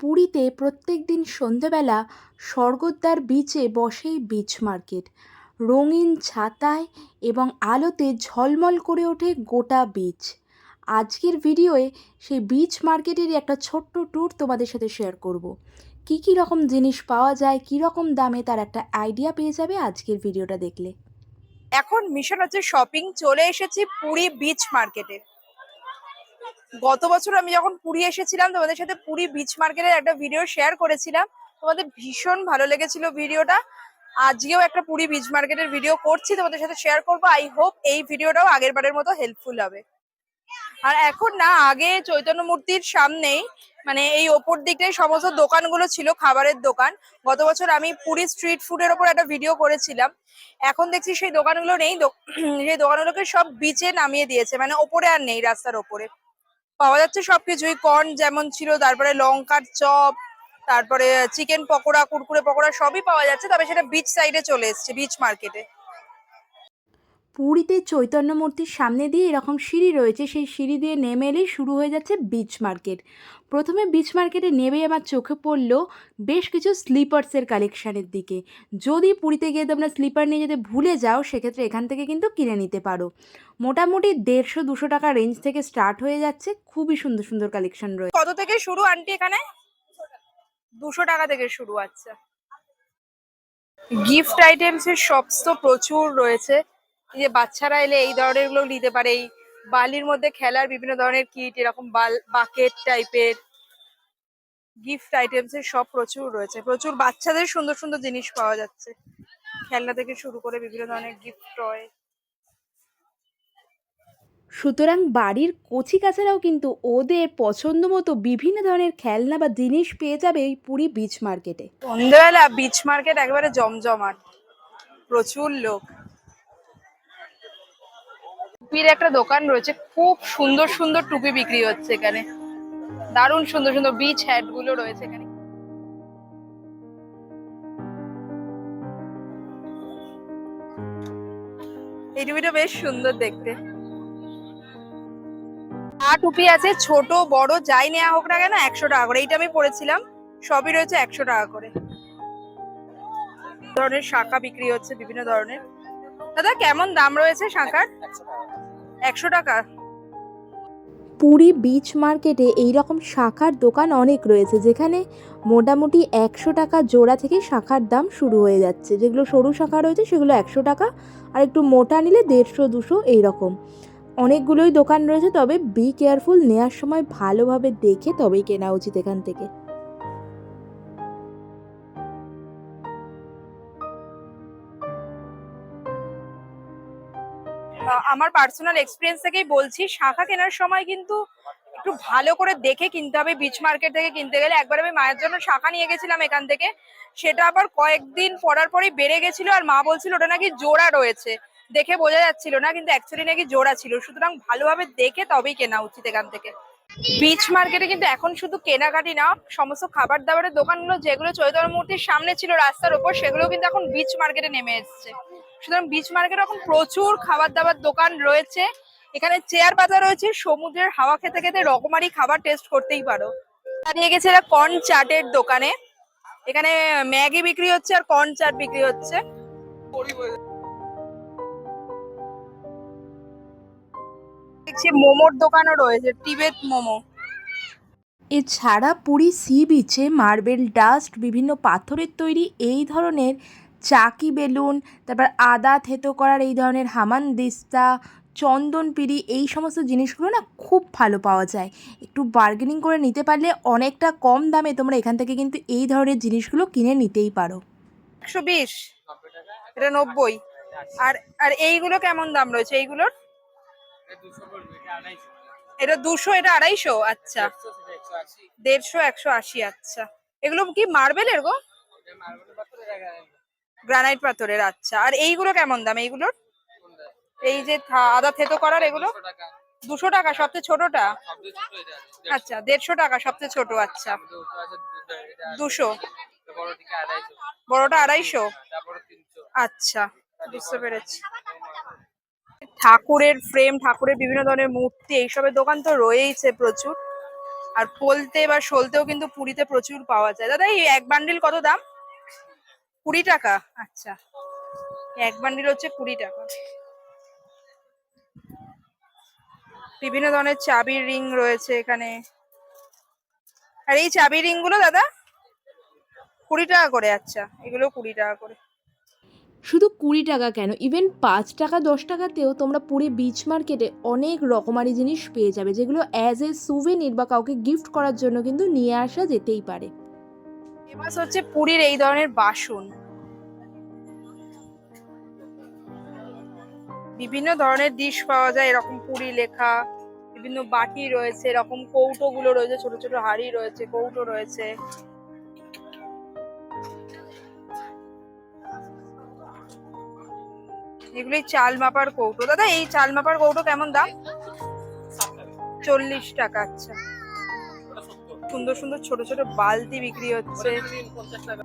পুরীতে প্রত্যেক দিন সন্ধেবেলা স্বর্গদ্বার বিচে বসে বিচ মার্কেট রঙিন ছাতায় এবং আলোতে ঝলমল করে ওঠে গোটা বিচ আজকের ভিডিওয়ে সেই বিচ মার্কেটেরই একটা ছোট্ট ট্যুর তোমাদের সাথে শেয়ার করব। কী কী রকম জিনিস পাওয়া যায়, কী রকম দামে তার একটা আইডিয়া পেয়ে যাবে আজকের ভিডিওটা দেখলে। এখন মিশন হচ্ছে শপিং চলে এসেছি পুরী বিচ মার্কেটে গত বছর আমি যখন পুরী এসেছিলাম, তোমাদের সাথে পুরী বিচ মার্কেটের একটা ভিডিও শেয়ার করেছিলাম। তোমাদের ভীষণ ভালো লেগেছিল ভিডিওটা আজকেও একটা পুরী বিচ মার্কেটের ভিডিও করছি, তোমাদের সাথে শেয়ার করব। আই হোপ এই ভিডিওটাও আগের বারের মতো হেল্পফুল হবে। আর এখন না, আগে চৈতন্য মূর্তির সামনেই মানে এই ওপর দিকটাই সমস্ত দোকানগুলো ছিল, খাবারের দোকান। গত বছর আমি পুরী স্ট্রিট ফুডের ওপর একটা ভিডিও করেছিলাম। এখন দেখছি সেই দোকানগুলো নেই। সেই দোকানগুলোকে সব বিচে নামিয়ে দিয়েছে। মানে ওপরে আর নেই রাস্তার ওপরে। পাওয়া যাচ্ছে সবকিছুই কর্ন যেমন ছিল, তারপরে লঙ্কার চপ, তারপরে চিকেন পকোড়া, কুরকুরে পকোড়া সবই পাওয়া যাচ্ছে, তবে সেটা বিচ সাইডে চলে এসছে বিচ মার্কেটে পুরীতে চৈতন্য মূর্তির সামনে দিয়ে এরকম সিঁড়ি রয়েছে, সেই সিঁড়ি দিয়ে নেমে এলেই শুরু হয়ে যাচ্ছে বিচ মার্কেট প্রথমে বিচ মার্কেটে নেমেই আমার চোখে পড়ল বেশ কিছু স্লিপার্সের কালেকশানের দিকে। যদি পুরীতে গিয়ে তোমরা স্লিপার নিয়ে যদি ভুলে যাও, সেক্ষেত্রে এখান থেকে কিন্তু কিনে নিতে পারো। মোটামুটি দেড়শো দুশো টাকা রেঞ্জ থেকে স্টার্ট হয়ে যাচ্ছে, খুবই সুন্দর সুন্দর কালেকশন রয়েছে কত থেকে শুরু আন্টি এখানে? দুশো টাকা থেকে শুরু আচ্ছা। গিফট আইটেমস এর শপস তো প্রচুর রয়েছে। যে বাচ্চারা এলে এই ধরনেরগুলো নিতে পারে। এই বালির মধ্যে খেলার বিভিন্ন ধরনের কিট এরকম বাল বাকেট টাইপের গিফট আইটেমস এর সব প্রচুর রয়েছে। প্রচুর বাচ্চাদের সুন্দর সুন্দর জিনিস পাওয়া যাচ্ছে। খেলনা থেকে শুরু করে বিভিন্ন ধরনের গিফট টয় সুতরাং বাড়ির কচি কাচারাও কিন্তু ওদের পছন্দ মতো বিভিন্ন ধরনের খেলনা বা জিনিস পেয়ে যাবে এই পুরী বিচ মার্কেটে সন্ধ্যেবেলা বিচ মার্কেট একেবারে জমজমাট। প্রচুর লোক। টুপির একটা দোকান রয়েছে, খুব সুন্দর সুন্দর টুপি বিক্রি হচ্ছে এখানে। দারুণ সুন্দর সুন্দর বিচ হ্যাটগুলো রয়েছে এখানে। এই টুপিটা বেশ সুন্দর দেখতে। আ টুপি আছে ছোট, বড়, যাই নেওয়া হোক না কেন একশো টাকা করে। এইটা আমি পড়েছিলাম সবই রয়েছে একশো টাকা করে। ধরনের শাঁখা বিক্রি হচ্ছে বিভিন্ন ধরনের। দাদা, কেমন দাম রয়েছে শাঁখার? একশো টাকা। পুরী বিচ মার্কেটে এই রকম শাখার দোকান অনেক রয়েছে, যেখানে মোটামুটি একশো টাকা জোড়া থেকে শাখার দাম শুরু হয়ে যাচ্ছে। যেগুলো সরু শাখা রয়েছে, সেগুলো একশো টাকা, আর একটু মোটা নিলে দেড়শো, দুশো এই রকম অনেকগুলোই দোকান রয়েছে, তবে বি কেয়ারফুল নেওয়ার সময় ভালোভাবে দেখে তবেই কেনা উচিত এখান থেকে। আমার পার্সোনাল এক্সপিরিয়েন্স থেকেই বলছি, শাখা কেনার সময় কিন্তু একটু ভালো করে দেখে কিনতে হবে বিচ মার্কেট থেকে কিনতে গেলে। একবার আমি মায়ের জন্য শাখা নিয়ে গেছিলাম এখান থেকে, সেটা আবার কয়েকদিন পরার পরেই বেড়ে গেছিল আর মা বলছিল ওটা নাকি জোড়া রয়েছে। দেখে বোঝা যাচ্ছিল না, কিন্তু অ্যাকচুয়ালি নাকি জোড়া ছিল। সুতরাং ভালোভাবে দেখে তবেই কেনা উচিত এখান থেকে। বিচ মার্কেটে কিন্তু এখন শুধু কেনাকাটি না, সমস্ত খাবার দাবারের দোকানগুলো যেগুলো চৈতন্য মূর্তির সামনে ছিল রাস্তার উপর সেগুলো কিন্তু এখন বিচ মার্কেটে নেমে এসেছে। সুতরাং বিচ মার্কেটে এখন প্রচুর খাবার দাবার দোকান রয়েছে। এখানে চেয়ার পাতা রয়েছে, সমুদ্রের হাওয়া খেতে খেতে রকমারি খাবার টেস্ট করতেই পারো। দাঁড়িয়ে গেছে এরা কর্ন চাটের দোকানে। এখানে ম্যাগি বিক্রি হচ্ছে আর কর্ন চাট বিক্রি হচ্ছে। দেখছি মোমোর দোকানও রয়েছে টিবেট মোমো। এছাড়া পুরী সি বিচে মার্বেল ডাস্ট, বিভিন্ন পাথরের তৈরি এই ধরনের চাকি বেলুন, তারপর আদা থেতো করার এই ধরনের হামান দিস্তা, চন্দন পিড়ি, এই সমস্ত জিনিসগুলো না খুব ভালো পাওয়া যায়। একটু বার্গেনিং করে নিতে পারলে অনেকটা কম দামে তোমরা এখান থেকে কিন্তু এই ধরনের জিনিসগুলো কিনে নিতেই পারো। একশো বিশ, এটা নব্বই। আর আর এইগুলো কেমন দাম রয়েছে এইগুলোর? এটা দুশো, এটা আড়াইশো? আচ্ছা। দেড়শো, একশো আশি আচ্ছা। এগুলো কি মার্বেলের গো? গ্রানাইট পাথরের আচ্ছা। আর এইগুলো কেমন দাম এইগুলোর? এই যে আদা থেতো করার এগুলো? দুশো টাকা, সবচেয়ে ছোটটা? আচ্ছা দেড়শো টাকা, সবচেয়ে ছোট আচ্ছা। দুশো। বড়টা আড়াইশো? আচ্ছা বুঝতে পেরেছি। ঠাকুরের ফ্রেম ঠাকুরের বিভিন্ন ধরনের মূর্তি, এইসবের দোকান তো রয়েইছে প্রচুর। আর পোলতে বা সলতেও কিন্তু পুরীতে প্রচুর পাওয়া যায়। দাদা, এই এক বান্ডিল কত দাম? কুড়ি টাকা? আচ্ছা। এক বান্ডিল হচ্ছে কুড়ি টাকা। বিভিন্ন ধরনের চাবির রিং রয়েছে এখানে। আর এই চাবি রিংগুলো দাদা, কুড়ি টাকা করে আচ্ছা। এগুলো কুড়ি টাকা করে। শুধু কুড়ি টাকা কেন? ইভেন পাঁচ টাকা, দশ টাকাতেও তোমরা পুরী বিচ মার্কেটে অনেক রকমারি জিনিস পেয়ে যাবে, যেগুলো অ্যাজ এ সুভেনির বা কাউকে গিফট করার জন্য কিন্তু নিয়ে আসা যেতেই পারে। ফেমাস হচ্ছে পুরীর এই ধরনের বাসন। বিভিন্ন ধরনের ডিশ পাওয়া যায় এরকম পুরি লেখা বিভিন্ন বাটি রয়েছে এরকম কৌটো গুলো রয়েছে ছোট ছোট হাড়ি রয়েছে কৌটো রয়েছে। এগুলি চাল মাপার কৌটো। দাদা এই চাল মাপার কৌটো কেমন দাম? চল্লিশ টাকা আচ্ছা। সুন্দর সুন্দর ছোট ছোট বালতি বিক্রি হচ্ছে।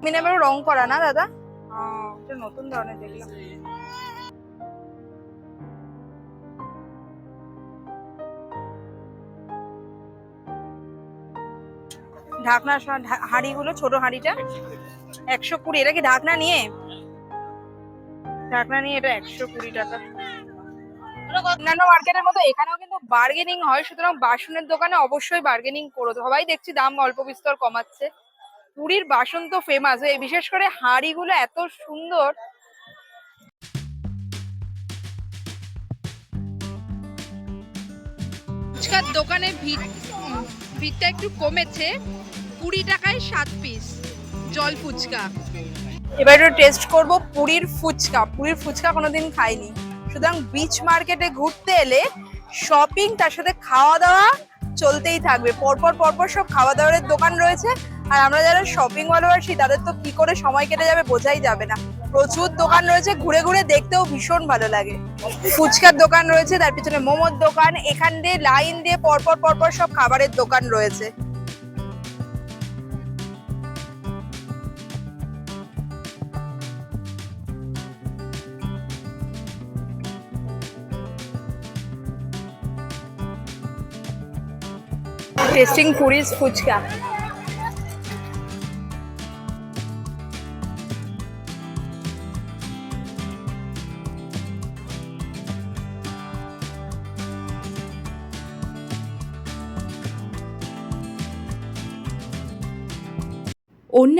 মিনিমাম রং করা না দাদা? নতুন ধরনের দেখলাম। ঢাকনা হাঁড়িগুলো ছোট হাঁড়িটা। একশো কুড়ি এটা কি ঢাকনা নিয়ে? ঢাকনা নিয়ে এটা একশো কুড়ি টাকা। অন্যান্য মার্কেটের মতো এখানেও কিন্তু বার্গেনিং হয়, সুতরাং বাসনের দোকানে অবশ্যই বার্গেনিং করো সবাই দেখছি দাম অল্প বিস্তর কমাচ্ছে। পুরীর বাসন তো ফেমাস এই বিশেষ করে হাঁড়িগুলো এত সুন্দর। ফুচকার দোকানের ভিড়, ভিড়টা একটু কমেছে। কুড়ি টাকায় সাত পিস জল ফুচকা। এবার টেস্ট করব পুরীর ফুচকা। পুরীর ফুচকা কোনোদিন খাইনি। সুতরাং বিচ মার্কেটে ঘুরতে এলে শপিং তার সাথে খাওয়া দাওয়া চলতেই থাকবে। পরপর পরপর সব খাওয়া দাওয়ার দোকান রয়েছে। আর আমরা যারা শপিং ভালোবাসি তাদের তো কি করে সময় কেটে যাবে বোঝাই যাবে না। প্রচুর দোকান রয়েছে, ঘুরে ঘুরে দেখতেও ভীষণ ভালো লাগে। ফুচকার দোকান রয়েছে, তার পিছনে মোমোর দোকান, এখান দিয়ে লাইন দিয়ে পরপর পরপর সব খাবারের দোকান রয়েছে। টেস্টিং পুরিস ফুচকা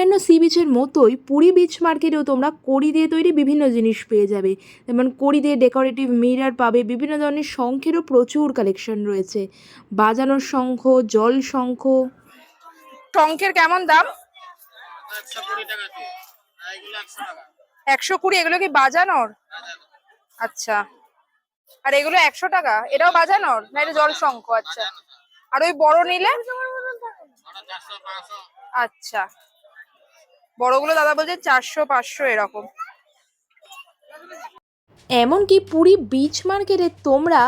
অন্যান্য সি বিচের মতোই পুরী বিচ মার্কেটেও তোমরা কড়ি দিয়ে তৈরি বিভিন্ন জিনিস পেয়ে যাবে। যেমন কড়ি দিয়ে ডেকোরেটিভ মিরার পাবে, বিভিন্ন ধরনের শঙ্খেরও প্রচুর কালেকশন রয়েছে। বাজানোর শঙ্খ, জল শঙ্খ। শঙ্খের কেমন দাম? একশো কুড়ি, এগুলো কি বাজানোর? আচ্ছা। আর এগুলো একশো টাকা, এটাও বাজানোর? না, এটা জল শঙ্খ আচ্ছা। আর ওই বড় নিলে? আচ্ছা। বড়গুলো দাদা বলছে চারশো পাঁচশো এরকম। এমনকি পুরী বিচ মার্কেটে তোমরা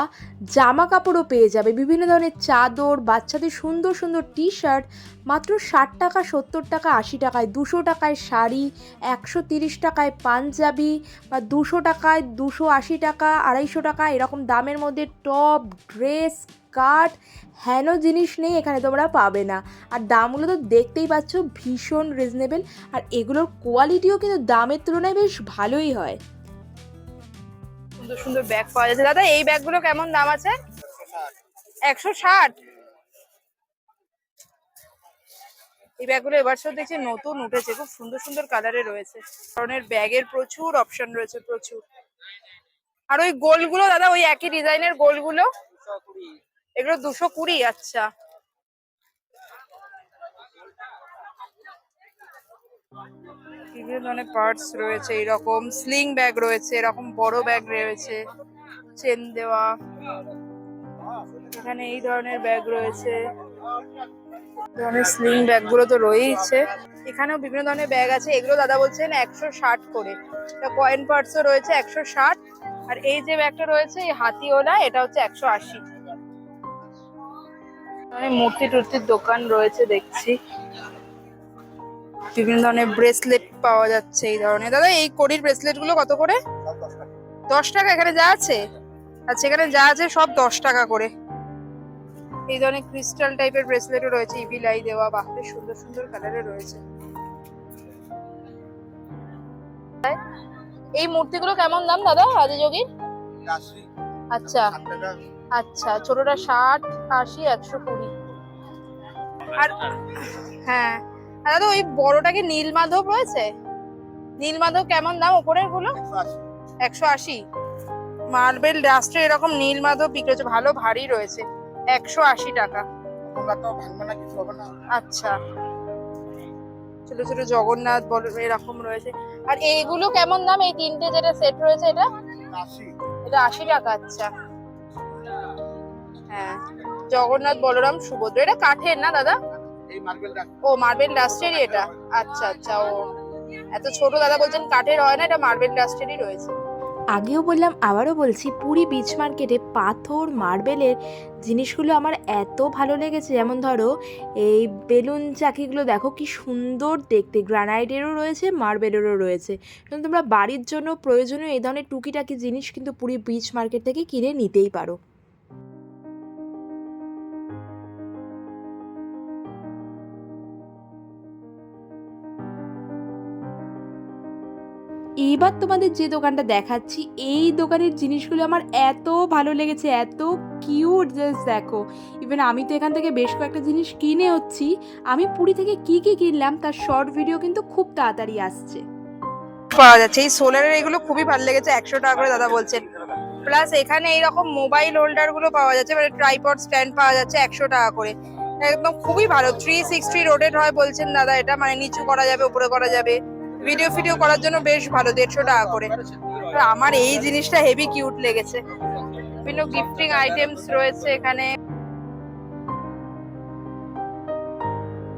জামা কাপড়ও পেয়ে যাবে। বিভিন্ন ধরনের চাদর, বাচ্চাদের সুন্দর সুন্দর টি শার্ট মাত্র ষাট টাকা, সত্তর টাকা, আশি টাকায়। দুশো টাকায় শাড়ি, একশো তিরিশ টাকায় পাঞ্জাবি বা দুশো টাকায় দুশো আশি টাকা, আড়াইশো টাকা, এরকম দামের মধ্যে টপ ড্রেস স্কার্ট হেন জিনিস নেই এখানে তোমরা পাবে না। আর দামগুলো তো দেখতেই পাচ্ছ, ভীষণ রিজনেবল আর এগুলোর কোয়ালিটিও কিন্তু দামের তুলনায় বেশ ভালোই হয়। সুন্দর সুন্দর ব্যাগ পাওয়া যাচ্ছে। দাদা, এই ব্যাগগুলো কেমন দাম আছে? একশো ষাট। এই ব্যাগগুলো এবার দেখছি নতুন উঠেছে, খুব সুন্দর সুন্দর কালারে রয়েছে। ধরনের ব্যাগের প্রচুর অপশন রয়েছে, প্রচুর। আর ওই গোলগুলো দাদা, ওই একই ডিজাইনের গোলগুলো এগুলো দুশো কুড়ি আচ্ছা। বিভিন্ন ধরনের পার্টস রয়েছে, এরকম স্লিং ব্যাগ রয়েছে, এরকম বড় ব্যাগ রয়েছে চেন দেওয়া, এখানে এই ধরনের ব্যাগ রয়েছে ধরনের স্লিং ব্যাগগুলো তো রয়েইছে। এখানেও বিভিন্ন ধরনের ব্যাগ আছে, এগুলো দাদা বলছেন একশো ষাট করে। কয়েন পার্টসও রয়েছে একশো ষাট, আর এই যে ব্যাগটা রয়েছে, এই হাতিওলা এটা হচ্ছে একশো আশি। মূর্তি টুর্তির দোকান রয়েছে, দেখছি। বিভিন্ন ধরনের ব্রেসলেট পাওয়া যাচ্ছে এই ধরনের। দাদা এই কড়ির ব্রেসলেটগুলো কত করে? দশ টাকা এখানে যা আছে? আচ্ছা এখানে যা আছে সব দশ টাকা করে। এই ধরনের ক্রিস্টাল টাইপের ব্রেসলেটও রয়েছে ইভি লাই দেওয়া বাহ বেশ সুন্দর সুন্দর কালারের রয়েছে। এই মূর্তিগুলো কেমন দাম দাদা আদিযোগীর আচ্ছা। আচ্ছা ছোটটা ষাট আশি একশো কুড়ি। আর হ্যাঁ। দাদা, ওই বড়টাকে নীল মাধব রয়েছে? নীল মাধব কেমন দাম ওপরেরগুলো একশো আশি। মার্বেল ডাস্টে এরকম নীল মাধব বিক্রি হচ্ছে, ভালো ভারী রয়েছে। একশো আশি টাকা। আচ্ছা। ছোট ছোট জগন্নাথ বল, এরকম রয়েছে। আর এইগুলো কেমন দাম? এই তিনটে যেটা সেট রয়েছে, এটা? এটা আশি টাকা আচ্ছা। হ্যাঁ। জগন্নাথ বলরাম, সুভদ্র, এটা কাঠের না দাদা? ও মার্বেল ডাস্টেরই এটা? আচ্ছা আচ্ছা ও। এত ছোট দাদা বলছেন কাঠের হয় না এটা মার্বেল ডাস্টেরই রয়েছে। আগেও বললাম আবারও বলছি পুরী বিচ মার্কেটে পাথর মার্বেলের জিনিসগুলো আমার এত ভালো লেগেছে। যেমন ধরো এই বেলুন চাকিগুলো দেখো কি সুন্দর দেখতে। গ্রানাইটেরও রয়েছে মার্বেলেরও রয়েছে। কিন্তু তোমরা বাড়ির জন্য প্রয়োজনীয় এই ধরনের টুকিটাকি জিনিস কিন্তু পুরী বিচ মার্কেট থেকে কিনে নিতেই পারো। এইবার তোমাদের যে দোকানটা দেখাচ্ছি, এই দোকানের জিনিসগুলো আমার এত ভালো লেগেছে, এত কিউট জাস্ট দেখো। ইভেন আমি তো এখান থেকে বেশ কয়েকটা জিনিস কিনে হচ্ছি, আমি পুরী থেকে কি কি কিনলাম তার শর্ট ভিডিও কিন্তু খুব তাড়াতাড়ি আসছে। পাওয়া যাচ্ছে। এই সোলারের এগুলো খুবই ভালো লেগেছে, একশো টাকা করে দাদা বলছেন। প্লাস এখানে এইরকম মোবাইল হোল্ডারগুলো পাওয়া যাচ্ছে মানে ট্রাইপড স্ট্যান্ড পাওয়া যাচ্ছে একশো টাকা করে। একদম খুবই ভালো। থ্রি সিক্সটি রোটেট হয় বলছেন দাদা এটা মানে নিচু করা যাবে, উপরে করা যাবে। ভিডিও ফিডিও করার জন্য বেশ ভালো, দেড়শো টাকা করে। আমার এই জিনিসটা হেভি কিউট লেগেছে। বিভিন্ন গিফটিং আইটেমস রয়েছে এখানে।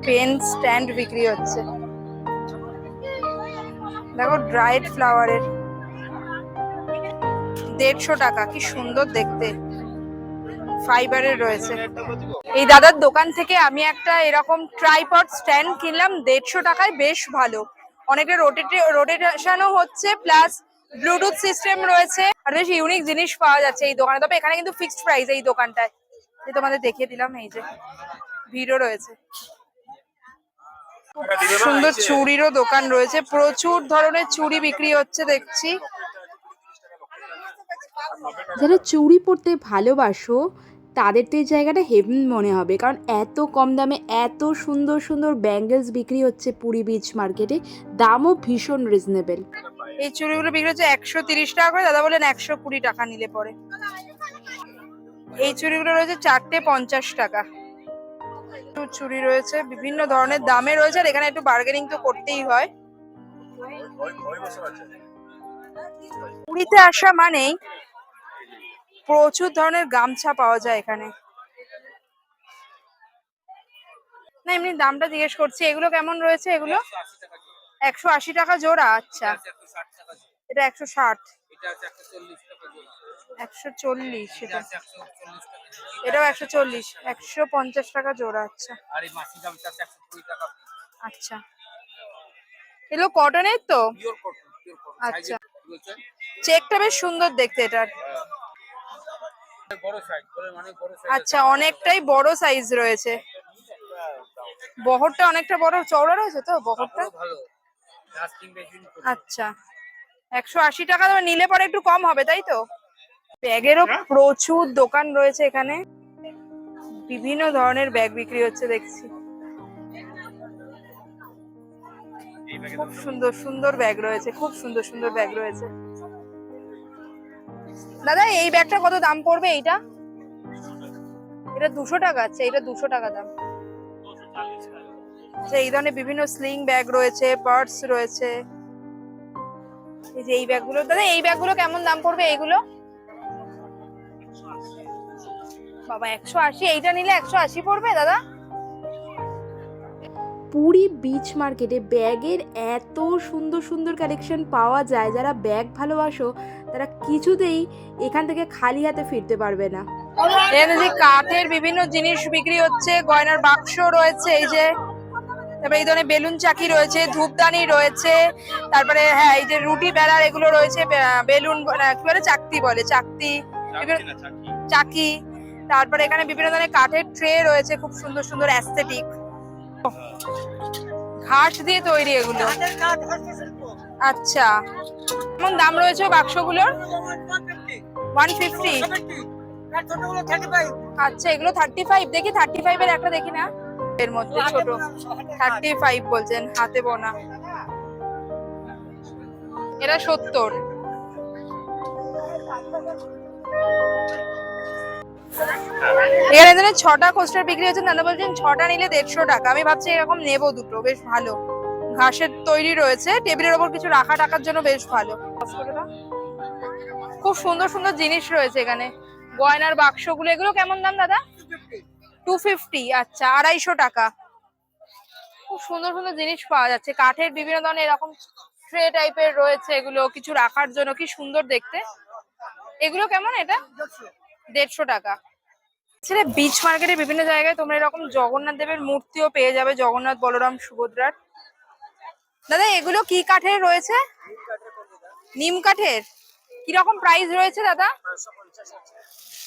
পেন স্ট্যান্ড বিক্রি হচ্ছে। দেখো ড্রাইড ফ্লাওয়ারের দেড়শো টাকা, কি সুন্দর দেখতে। ফাইবারের রয়েছে। এই দাদার দোকান থেকে আমি একটা এরকম ট্রাইপড স্ট্যান্ড কিনলাম, দেড়শো টাকায় বেশ ভালো। অনেকটা রোটেটে রোটেশনও হচ্ছে প্লাস ব্লুটুথ সিস্টেম রয়েছে। আর বেশ ইউনিক জিনিস পাওয়া যাচ্ছে এই দোকানে। তবে এখানে কিন্তু ফিক্সড প্রাইস এই দোকানটায়। এই তোমাদের দেখিয়ে দিলাম, এই যে ভিড়ও রয়েছে। সুন্দর চুড়িরও দোকান রয়েছে। প্রচুর ধরনের চুড়ি বিক্রি হচ্ছে, দেখছি। যারা চুড়ি পরতে ভালোবাসো তাদের তো এই জায়গাটা হেভেন মনে হবে। কারণ এত কম দামে এত সুন্দর সুন্দর ব্যাঙ্গেলস বিক্রি হচ্ছে পুরী বিচ মার্কেটে দামও ভীষণ রিজনেবল এই চুড়িগুলো বিক্রি হচ্ছে একশো তিরিশ টাকা করে, দাদা বলেন একশো কুড়ি টাকা নিলে পরে। এই চুড়িগুলো রয়েছে চারটে পঞ্চাশ টাকা। চুড়ি রয়েছে, বিভিন্ন ধরনের দামে রয়েছে, আর এখানে একটু বার্গেনিং তো করতেই হয়। পুরীতে আসা মানেই প্রচুর ধরনের গামছা পাওয়া যায় এখানে। না এমনি দামটা জিজ্ঞেস করছি এগুলো কেমন রয়েছে এগুলো? একশো আশি টাকা জোড়া আচ্ছা। এটা একশো ষাট। একশো চল্লিশ এটা। এটাও একশো চল্লিশ একশো পঞ্চাশ টাকা জোড়া আচ্ছা। আচ্ছা। এগুলো কটনের তো? আচ্ছা। চেকটা বেশ সুন্দর দেখতে এটার। আচ্ছা অনেকটাই বড় সাইজ রয়েছে। বহরটা অনেকটা বড় চওড়া রয়েছে তো বহরটা? আচ্ছা একশো আশি টাকা নিলে পরে একটু কম হবে তাই তো? ব্যাগেরও প্রচুর দোকান রয়েছে এখানে। বিভিন্ন ধরনের ব্যাগ বিক্রি হচ্ছে দেখছি। খুব সুন্দর সুন্দর ব্যাগ রয়েছে খুব সুন্দর সুন্দর ব্যাগ রয়েছে। দাদা, এই ব্যাগটা কত দাম পড়বে এইটা? এটা দুশো টাকা আছে এটা দুশো টাকা দাম। আচ্ছা এই ধরনের বিভিন্ন স্লিং ব্যাগ রয়েছে পার্স রয়েছে। এই যে এই ব্যাগগুলো, দাদা, এই ব্যাগগুলো কেমন দাম পড়বে এইগুলো? বাবা, একশো আশি, এইটা নিলে একশো আশি পড়বে, দাদা? পুরী বিচ মার্কেটে ব্যাগের এত সুন্দর সুন্দর কালেকশন পাওয়া যায়। যারা ব্যাগ ভালোবাসো তারা কিছুতেই এখান থেকে খালি হাতে ফিরতে পারবে না। এখানে যে কাঠের বিভিন্ন জিনিস বিক্রি হচ্ছে গয়নার বাক্স রয়েছে এই যে তারপরে এই ধরনের বেলুন চাকি রয়েছে ধূপদানি রয়েছে তারপরে হ্যাঁ এই যে রুটি বেড়ার এগুলো রয়েছে বেলুন কি বলে চাকতি বলে চাকতি। চাকি। তারপরে এখানে বিভিন্ন ধরনের কাঠের ট্রে রয়েছে খুব সুন্দর সুন্দর অ্যাস্থেটিক ঘাস দিয়ে তৈরি এগুলো। আচ্ছা। কেমন দাম রয়েছে বাক্সগুলোর? ওয়ান ফিফটি আচ্ছা এগুলো থার্টি ফাইভ দেখি থার্টি ফাইভ এর একটা দেখি না। এর মধ্যে ছোট। থার্টি ফাইভ বলছেন হাতে বোনা। এরা সত্তর। এখানে ধরে ছটা কোস্টার বিক্রি হচ্ছে। দাদা বলছেন, ছটা নিলে দেড়শো টাকা। আমি ভাবছি এরকম নেব দুটো, বেশ ভালো। ঘাসের তৈরি রয়েছে, টেবিলের ওপর কিছু রাখা টাকার জন্য বেশ ভালো। খুব সুন্দর সুন্দর জিনিস রয়েছে এখানে। গয়নার বাক্সগুলো, এগুলো কেমন দাম দাদা? টু ফিফটি আচ্ছা আড়াইশো টাকা। খুব সুন্দর সুন্দর জিনিস পাওয়া যাচ্ছে। কাঠের বিভিন্ন ধরনের এরকম ট্রে টাইপের রয়েছে এগুলো, কিছু রাখার জন্য, কি সুন্দর দেখতে। এগুলো কেমন এটা? দেড়শো টাকা। ছেলে বিচ মার্কেটে বিভিন্ন জায়গায় তোমরা এরকম জগন্নাথ দেবের মূর্তিও পেয়ে যাবে, জগন্নাথ, বলরাম, সুভদ্রার। দাদা, এগুলো কি কাঠের রয়েছে? নিম কাঠের? কীরকম প্রাইস রয়েছে দাদা?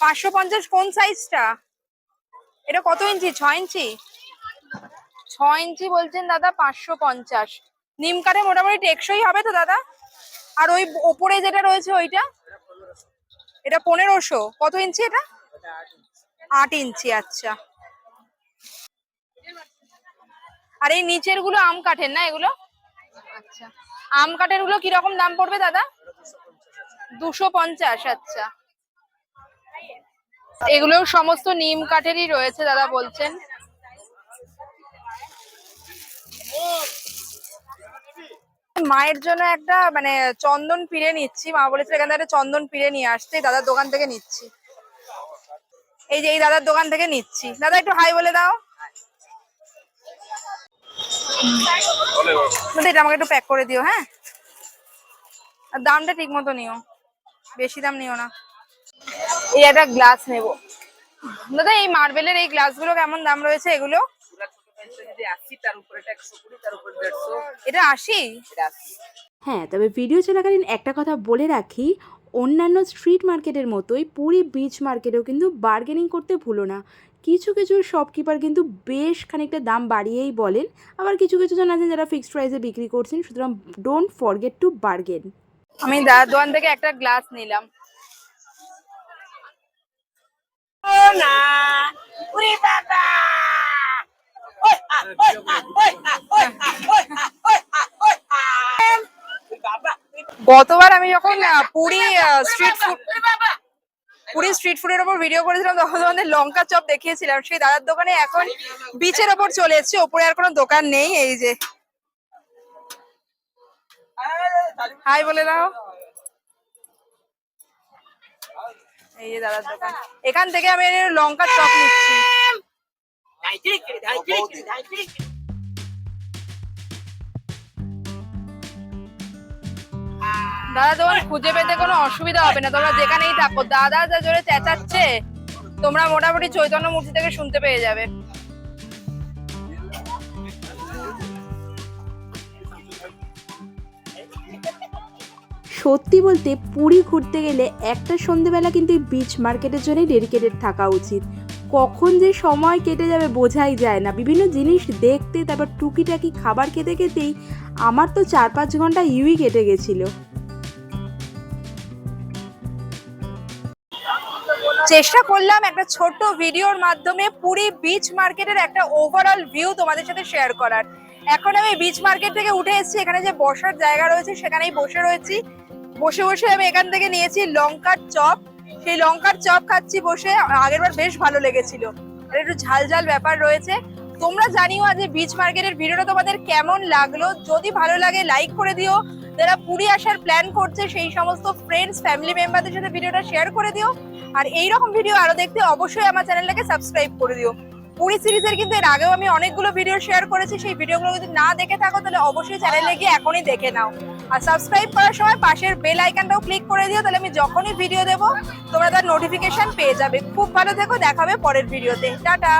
পাঁচশো পঞ্চাশ কোন সাইজটা এটা কত ইঞ্চি? ছয় ইঞ্চি? ছ ইঞ্চি বলছেন দাদা, পাঁচশো পঞ্চাশ। নিম কাঠে মোটামুটি টেকসই হবে তো দাদা? আর ওই ওপরে যেটা রয়েছে ওইটা? এটা পনেরোশো। কত ইঞ্চি এটা? আট ইঞ্চি আচ্ছা। আর এই নিচেরগুলো আম কাঠের না এগুলো? আচ্ছা। আম কাঠেরগুলো কীরকম দাম পড়বে দাদা? দুশো পঞ্চাশ আচ্ছা। এগুলো সমস্ত নিম কাঠেরই রয়েছে দাদা বলছেন। মায়ের জন্য একটা মানে চন্দন পিড়ে নিচ্ছি। মা বলেছিল, এখান একটা চন্দন পিড়ে নিয়ে এই দাদার দোকান থেকে নিচ্ছি। এই যে, এই দাদার দোকান থেকে নিচ্ছি। দাদা, একটু হাই বলে দাও। এটা আমাকে একটু প্যাক করে দিও হ্যাঁ? আর দামটা ঠিক মতো নিও। বেশি দাম নিও না। এই একটা গ্লাস নেব। দাদা, এই মার্বেলের এই গ্লাসগুলো কেমন দাম রয়েছে এগুলো? এটা আশি? হ্যাঁ তবে ভিডিও চলাকালীন একটা কথা বলে রাখি অন্যান্য স্ট্রিট মার্কেটের মতোই পুরী বিচ মার্কেটেও কিন্তু বার্গেনিং করতে ভুলো না। কিছু কিছু শপকিপার কিন্তু বেশ খানিকটা দাম বাড়িয়েই বলেন আবার কিছু কিছু জন আছেন যারা ফিক্সড প্রাইসে বিক্রি করছেন সুতরাং ডোন্ট ফরগেট টু বার্গেন আমি দাদার দোকান থেকে একটা গ্লাস নিলাম। গতবার আমি যখন Puri street food Puri street ফুডের ওপর ভিডিও করেছিলাম, তখন তোমাদের লঙ্কা চপ দেখিয়েছিলাম। সেই দাদার দোকানে এখন বিচের ওপর চলে এসেছে, ওপরে আর কোনো দোকান নেই, এই যে। হাই বলে দাও। এই যে দাদার দোকান। এখান থেকে আমি লঙ্কার চপ নিচ্ছি। দাদা তোমার খুঁজে পেতে কোনো অসুবিধা হবে না। তোমরা যেখানেই থাকো দাদা যা জোরে চেঁচাচ্ছে তোমরা মোটামুটি চৈতন্য মূর্তি থেকে শুনতে পেয়ে যাবে। সত্যি বলতে পুরী ঘুরতে গেলে একটা সন্ধেবেলা কিন্তু এই বিচ মার্কেটের জন্যই ডেডিকেটেড থাকা উচিত। কখন যে সময় কেটে যাবে বোঝাই যায় না। বিভিন্ন জিনিস দেখতে, তারপর টুকিটাকি খাবার খেতে খেতেই আমার তো চার পাঁচ ঘণ্টা ইউই কেটে গেছিল। চেষ্টা করলাম একটা ছোট্ট ভিডিওর মাধ্যমে পুরী বিচ মার্কেটের একটা ওভারঅল ভিউ তোমাদের সাথে শেয়ার করার। এখন আমি বিচ মার্কেট থেকে উঠে এসেছি, এখানে যে বসার জায়গা রয়েছে সেখানেই বসে রয়েছি। বসে বসে আমি এখান থেকে নিয়েছি লঙ্কার চপ সেই লঙ্কার চপ খাচ্ছি বসে আগের বার বেশ ভালো লেগেছিল। আর একটু ঝাল ঝাল ব্যাপার রয়েছে। তোমরা জানিও আজ বিচ মার্কেটের ভিডিওটা তোমাদের কেমন লাগল? যদি ভালো লাগে লাইক করে দিও। যারা পুরী আসার প্ল্যান করছে, সেই সমস্ত ফ্রেন্ডস ফ্যামিলি মেম্বারদের সাথে ভিডিওটা শেয়ার করে দিও। আর এইরকম ভিডিও আরও দেখতে অবশ্যই আমার চ্যানেলটাকে সাবস্ক্রাইব করে দিও। পুরী সিরিজের কিন্তু এর আগেও আমি অনেকগুলো ভিডিও শেয়ার করেছি। সেই ভিডিওগুলো যদি না দেখে থাকো, তাহলে অবশ্যই চ্যানেলে গিয়ে এখনই দেখে নাও। আর সাবস্ক্রাইব করার সময় পাশের বেল আইকনটাও ক্লিক করে দিও, তাহলে আমি যখনই ভিডিও দেবো, তোমরা তার নোটিফিকেশন পেয়ে যাবে। খুব ভালো থেকো দেখাবে পরের ভিডিওতে টাটা!